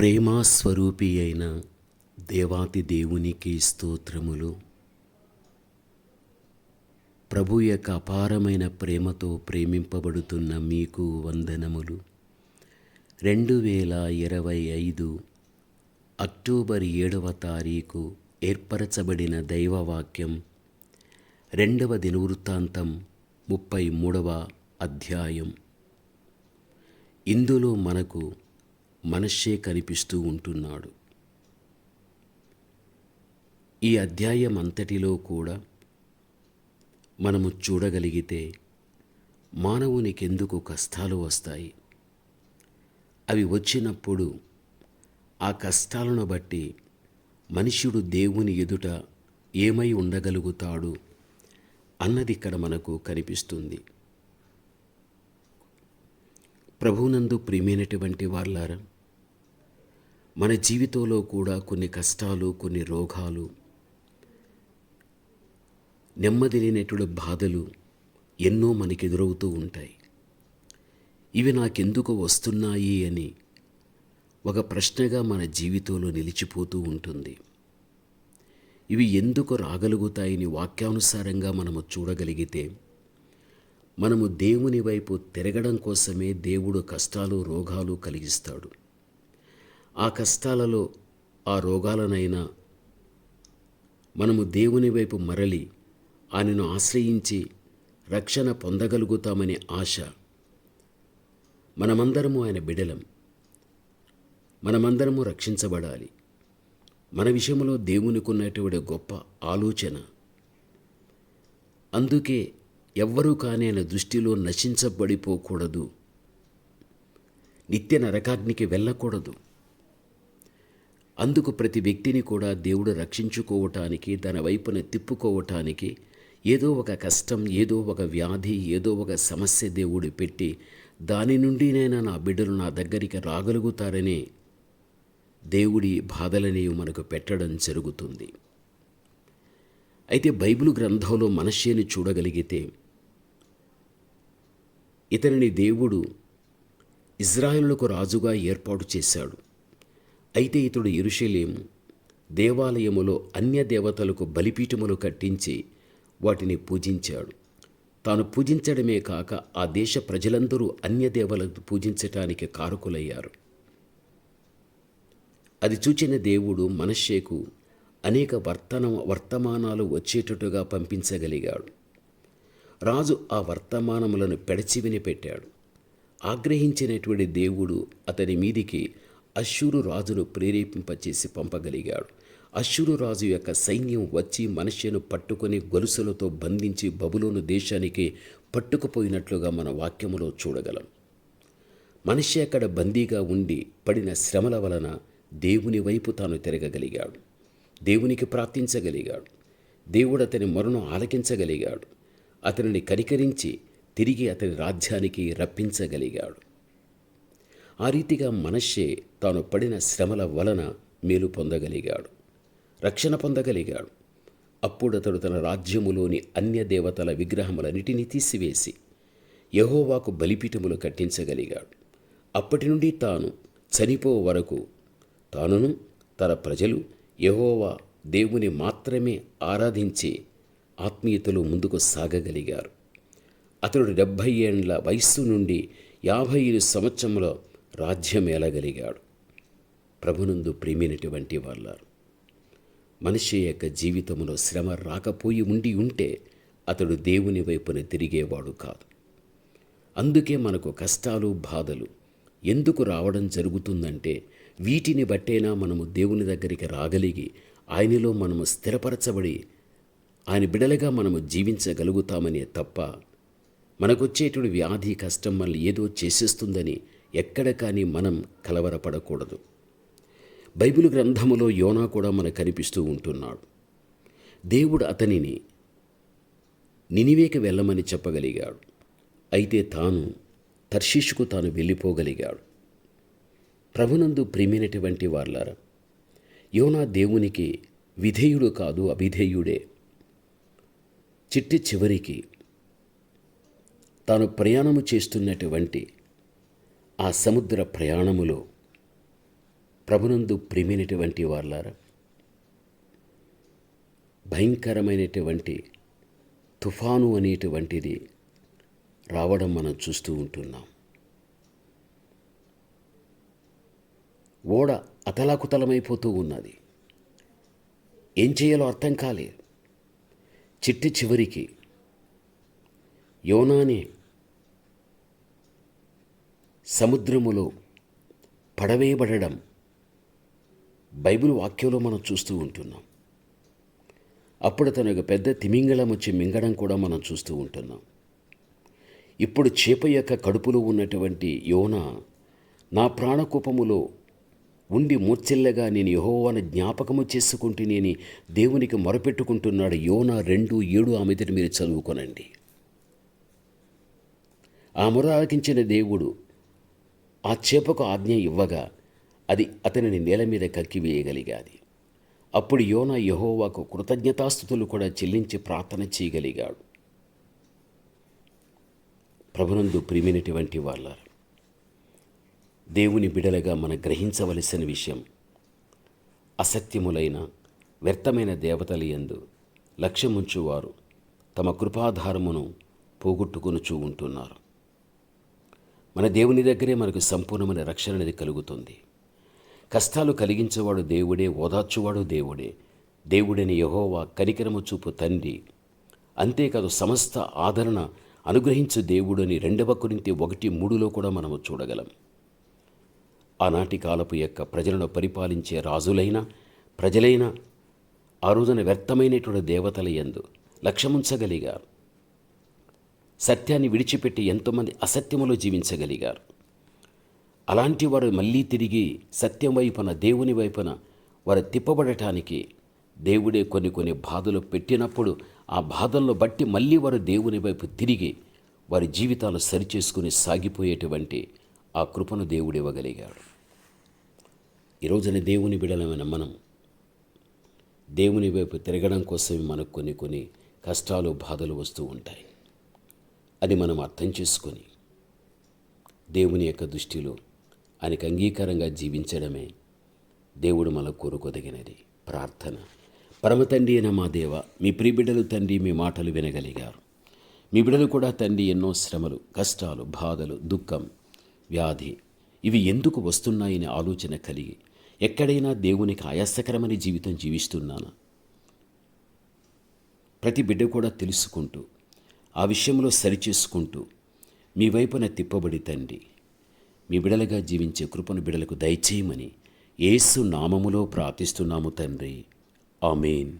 ప్రేమాస్వరూపి అయిన దేవాతి దేవునికి స్తోత్రములు. ప్రభు యొక్క అపారమైన ప్రేమతో ప్రేమింపబడుతున్న మీకు వందనములు. రెండు వేల ఇరవై ఐదు అక్టోబర్ ఏడవ తారీఖు ఏర్పరచబడిన దైవవాక్యం రెండవ దినవృత్తాంతం ముప్పై మూడవ అధ్యాయం. ఇందులో మనకు మనషే కనిపిస్తూ ఉంటున్నాడు. ఈ అధ్యాయం అంతటిలో కూడా మనము చూడగలిగితే మానవునికి ఎందుకు కష్టాలు వస్తాయి? అవి వచ్చినప్పుడు ఆ కష్టాలను బట్టి మనుష్యుడు దేవుని ఎదుట ఏమై ఉండగలుగుతాడు అన్నది ఇక్కడ మనకు కనిపిస్తుంది. ప్రభునందు ప్రియమైనటువంటి వాళ్ళారా మన జీవితంలో కూడా కొన్ని కష్టాలు కొన్ని రోగాలు నెమ్మది లేనటువంటి బాధలు ఎన్నో మనకి ఎదురవుతూ ఉంటాయి. ఇవి నాకెందుకు వస్తున్నాయి అని ఒక ప్రశ్నగా మన జీవితంలో నిలిచిపోతూ ఉంటుంది. ఇవి ఎందుకు రాగలుగుతాయని వాక్యానుసారంగా మనము చూడగలిగితే మనము దేవుని వైపు తిరగడం కోసమే దేవుడు కష్టాలు రోగాలు కలిగిస్తాడు. ఆ కష్టాలలో ఆ రోగాలనైనా మనము దేవుని వైపు మరలి ఆయనను ఆశ్రయించి రక్షణ పొందగలుగుతామనే ఆశ మనమందరము ఆయన బిడలం. మనమందరము రక్షించబడాలి. మన విషయంలో దేవునికి ఉన్నటువంటి గొప్ప ఆలోచన. అందుకే ఎవ్వరూ కానీ ఆయన దృష్టిలో నశించబడిపోకూడదు. నిత్య నరకాగ్నికి వెళ్ళకూడదు. అందుకు ప్రతి వ్యక్తిని కూడా దేవుడు రక్షించుకోవటానికి తన వైపున తిప్పుకోవటానికి ఏదో ఒక కష్టం ఏదో ఒక వ్యాధి ఏదో ఒక సమస్య దేవుడు పెట్టి దాని నుండినైనా నా బిడ్డలు నా దగ్గరికి రాగలుగుతారని దేవుడి బాధలనేవి మనకు పెట్టడం జరుగుతుంది. అయితే బైబిల్ గ్రంథంలో మనషేని చూడగలిగితే ఇతనిని దేవుడు ఇజ్రాయిలులకు రాజుగా ఏర్పాటు చేశాడు. అయితే ఇతడు ఇరుషలేము దేవాలయములో అన్య దేవతలకు బలిపీఠములు కట్టించి వాటిని పూజించాడు. తాను పూజించడమే కాక ఆ దేశ ప్రజలందరూ అన్య దేవతలకు పూజించటానికి కారకులయ్యారు. అది చూచిన దేవుడు మనషేకు అనేక వర్తన వర్తమానాలు వచ్చేటట్టుగా పంపించగలిగాడు. రాజు ఆ వర్తమానములను పెడచివిని పెట్టాడు. ఆగ్రహించినటువంటి దేవుడు అతని మీదికి అశ్షూరు రాజును ప్రేరేపింపచేసి పంపగలిగాడు. అశ్షూరు రాజు యొక్క సైన్యం వచ్చి మనుష్యను పట్టుకొని గొలుసులతో బంధించి బబులోను దేశానికి పట్టుకుపోయినట్లుగా మన వాక్యములో చూడగలం. మనిషి అక్కడ బందీగా ఉండి పడిన శ్రమల వలన దేవుని వైపు తాను తిరగగలిగాడు. దేవునికి ప్రార్థించగలిగాడు. దేవుడు అతని మొరను ఆలకించగలిగాడు. అతనిని కనికరించి తిరిగి అతని రాజ్యానికి రప్పించగలిగాడు. ఆ రీతిగా మనషే తాను పడిన శ్రమల వలన మేలు పొందగలిగాడు. రక్షణ పొందగలిగాడు. అప్పుడు అతడు తన రాజ్యములోని అన్య దేవతల విగ్రహములన్నిటినీ తీసివేసి యహోవాకు బలిపీఠములు కట్టించగలిగాడు. అప్పటి నుండి తాను చనిపో వరకు తానును తన ప్రజలు యహోవా దేవుని మాత్రమే ఆరాధించి ఆత్మీయతలో ముందుకు సాగగలిగారు. అతడు డెబ్భై ఏండ్ల వయస్సు నుండి యాభై ఐదు సంవత్సరంలో రాజ్యం ఏలగలిగాడు. ప్రభునందు ప్రేమినటువంటి వాళ్ళారు. మనిషి యొక్క జీవితంలో శ్రమ రాకపోయి ఉండి ఉంటే అతడు దేవుని వైపున తిరిగేవాడు కాదు. అందుకే మనకు కష్టాలు బాధలు ఎందుకు రావడం జరుగుతుందంటే వీటిని బట్టేనా మనము దేవుని దగ్గరికి రాగలిగి ఆయనలో మనము స్థిరపరచబడి ఆయన బిడలుగా మనము జీవించగలుగుతామనే తప్ప మనకొచ్చేటువంటి వ్యాధి కష్టం మనల్ని ఏదో చేసేస్తుందని ఎక్కడ కానీ మనం కలవరపడకూడదు. బైబిల్ గ్రంథములో యోనా కూడా మనకు కనిపిస్తూ ఉంటున్నాడు. దేవుడు అతనిని నినివేకి వెళ్ళమని చెప్పగలిగాడు. అయితే తాను తర్షీషుకు తాను వెళ్ళిపోగలిగాడు. ప్రభునందు ప్రేమైనటువంటి వార్లారా యోనా దేవునికి విధేయుడు కాదు అవిధేయుడే చిట్టి చివరికి తాను ప్రయాణము చేస్తున్నటువంటి ఆ సముద్ర ప్రయాణములో ప్రభునందు ప్రేమైనటువంటి వార్లారా భయంకరమైనటువంటి తుఫాను అనేటువంటిది రావడం మనం చూస్తూ ఉంటున్నాం. ఓడ అతలాకుతలమైపోతూ ఉన్నది. ఏం చేయాలో అర్థం కాలే. చిట్టి చివరికి యోనానే సముద్రములో పడవేయబడడం బైబిల్ వాక్యంలో మనం చూస్తూ ఉంటున్నాం. అప్పుడు తన యొక్క పెద్ద తిమింగళం వచ్చి మింగడం కూడా మనం చూస్తూ ఉంటున్నాం. ఇప్పుడు చేప యొక్క కడుపులో ఉన్నటువంటి యోన నా ప్రాణకూపములో ఉండి మూర్చిల్లగా నేను యహోవాను జ్ఞాపకము చేసుకుంటేనేని దేవునికి మొరపెట్టుకుంటున్నాడు. యోనా రెండు ఏడు ఆమెతని మీరు చదువుకొనండి. ఆ మొర ఆలకించిన దేవుడు ఆ చేపకు ఆజ్ఞ ఇవ్వగా అది అతనిని నేల మీద కక్కివేయగలిగాది అప్పుడు యోనా యహోవాకు కృతజ్ఞతాస్థుతులు కూడా చెల్లించి ప్రార్థన చేయగలిగాడు. ప్రభునందు ప్రిమినటువంటి వాళ్ళ దేవుని బిడలగా మనం గ్రహించవలసిన విషయం అసత్యములైన వ్యర్థమైన దేవతల యందు లక్ష్యముంచువారు తమ కృపాధారమును పోగొట్టుకొనుచూ ఉంటున్నారు. మన దేవుని దగ్గరే మనకు సంపూర్ణమైన రక్షణ అనేది కలుగుతుంది. కష్టాలు కలిగించేవాడు దేవుడే ఓదార్చువాడు దేవుడే. దేవుడని యహోవా కనికరము చూపు తండ్రి. అంతేకాదు సమస్త ఆదరణ అనుగ్రహించు దేవుడని రెండవ కొరింతి ఒకటి మూడులో కూడా మనము చూడగలం. ఆనాటి కాలపు యొక్క ప్రజలను పరిపాలించే రాజులైన ప్రజలైన ఆ రోజున వ్యర్థమైనటువంటి దేవతల యందు లక్ష్యముంచగలిగారు. సత్యాన్ని విడిచిపెట్టి ఎంతోమంది అసత్యములో జీవించగలిగారు. అలాంటి వారు మళ్ళీ తిరిగి సత్యం వైపున దేవుని వైపున వారు తిప్పబడటానికి దేవుడే కొన్ని కొన్ని బాధలు పెట్టినప్పుడు ఆ బాధలను బట్టి మళ్ళీ వారు దేవుని వైపు తిరిగి వారి జీవితాలు సరిచేసుకుని సాగిపోయేటువంటి ఆ కృపను దేవుడు ఇవ్వగలిగాడు. ఈరోజున దేవుని బిడలమైన మనం దేవుని వైపు తిరగడం కోసమే మనకు కొన్ని కొన్ని కష్టాలు బాధలు వస్తూ ఉంటాయి. అది మనం అర్థం చేసుకొని దేవుని యొక్క దృష్టిలో ఆయనకు అంగీకారంగా జీవించడమే దేవుడు మన కోరుకోదగినది. ప్రార్థన. పరమ తండ్రి అయిన మా దేవ మీ ప్రియబిడ్డలు తండ్రి మీ మాటలు వినగలిగారు. మీ బిడ్డలు కూడా తండ్రి ఎన్నో శ్రమలు కష్టాలు బాధలు దుఃఖం వ్యాధి. ఇవి ఎందుకు వస్తున్నాయని ఆలోచన కలిగి ఎక్కడైనా దేవునికి ఆయాసకరమైన జీవితం జీవిస్తున్నానా? ప్రతి బిడ్డ కూడా తెలుసుకుంటూ ఆ విషయంలో సరిచేసుకుంటూ మీ వైపున తిప్పబడి తండ్రి మీ బిడలుగా జీవించే కృపను బిడలకు దయచేయమని ఏసు నామములో ప్రార్థిస్తున్నాము తండ్రి. ఆమెన్.